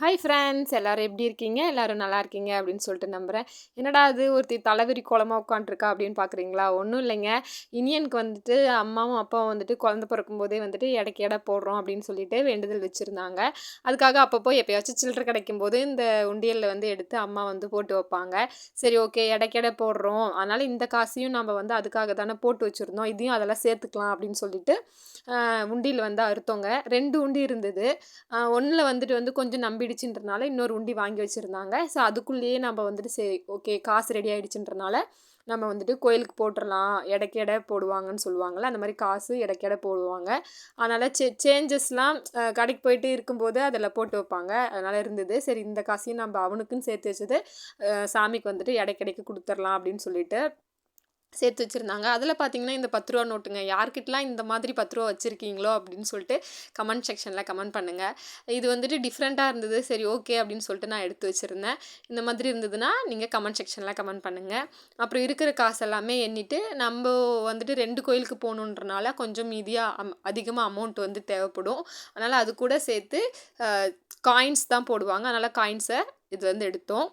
Hi friends எல்லோரும் எப்படி இருக்கீங்க? எல்லோரும் நல்லா இருக்கீங்க அப்படின்னு சொல்லிட்டு நம்புகிறேன் என்னடா அது ஒருத்தி தலைவிரி குளமாக உட்காண்ட்ருக்கா அப்படின்னு பார்க்குறீங்களா ஒன்றும் இல்லைங்க. இனியனுக்கு வந்துட்டு அம்மாவும் அப்பாவும் வந்துட்டு குழந்த பிறக்கும் போதே வந்துட்டு இடைக்கு எடை போடுறோம் அப்படின்னு சொல்லிட்டு வேண்டுதல் வச்சுருந்தாங்க. அதுக்காக அப்பப்போ எப்போயாச்சும் சில்லற கிடைக்கும் போது இந்த உண்டியலில் வந்து எடுத்து அம்மா வந்து போட்டு வைப்பாங்க. சரி ஓகே இடைக்கு போடுறோம். அதனால் இந்த காசையும் நம்ம வந்து அதுக்காக தானே போட்டு வச்சுருந்தோம். இதையும் அதெல்லாம் சேர்த்துக்கலாம் அப்படின்னு சொல்லிட்டு உண்டியில் வந்து அறுத்தோங்க. ரெண்டு உண்டி இருந்தது. ஒன்றில் வந்துட்டு வந்து கொஞ்சம் நம்பி நம்பிடுச்சுன்றனால இன்னொரு உண்டி வாங்கி வச்சுருந்தாங்க. ஸோ அதுக்குள்ளேயே நம்ம வந்துட்டு சரி ஓகே காசு ரெடி ஆகிடுச்சுன்றனால நம்ம வந்துட்டு கோயிலுக்கு போட்டுடலாம் இடைக்கு போடுவாங்கன்னு சொல்லுவாங்கள்ல அந்த மாதிரி காசு இடைக்கு போடுவாங்க. அதனால் சே சேஞ்சஸ்லாம் கடைக்கு போயிட்டு இருக்கும்போது அதில் போட்டு வைப்பாங்க. அதனால் இருந்தது. சரி இந்த காசையும் நம்ம அவனுக்குன்னு சேர்த்து வச்சது சாமிக்கு வந்துட்டு இடைக்கிடைக்கு கொடுத்துர்லாம் அப்படின்னு சொல்லிட்டு சேர்த்து வச்சுருந்தாங்க. அதில் பார்த்தீங்கன்னா இந்த பத்து ரூபா நோட்டுங்க யார்கிட்டலாம் இந்த மாதிரி பத்து ரூபா வச்சுருக்கீங்களோ அப்படின்னு சொல்லிட்டு கமெண்ட் செக்ஷனில் கமெண்ட் பண்ணுங்கள் இது வந்துட்டு டிஃப்ரெண்ட்டாக இருந்தது. சரி ஓகே அப்படின்னு சொல்லிட்டு நான் எடுத்து வச்சுருந்தேன். இந்த மாதிரி இருந்ததுன்னா நீங்கள் கமெண்ட் செக்ஷனில் கமெண்ட் பண்ணுங்கள் அப்புறம் இருக்கிற காசு எல்லாமே எண்ணிட்டு நம்ம வந்துட்டு ரெண்டு கோயிலுக்கு போகணுன்றனால கொஞ்சம் மீதியாக அம் அதிகமாக அமௌண்ட் வந்து தேவைப்படும். அதனால் அது கூட சேர்த்து காயின்ஸ் தான் போடுவாங்க. அதனால் காயின்ஸை இது வந்து எடுத்தோம்.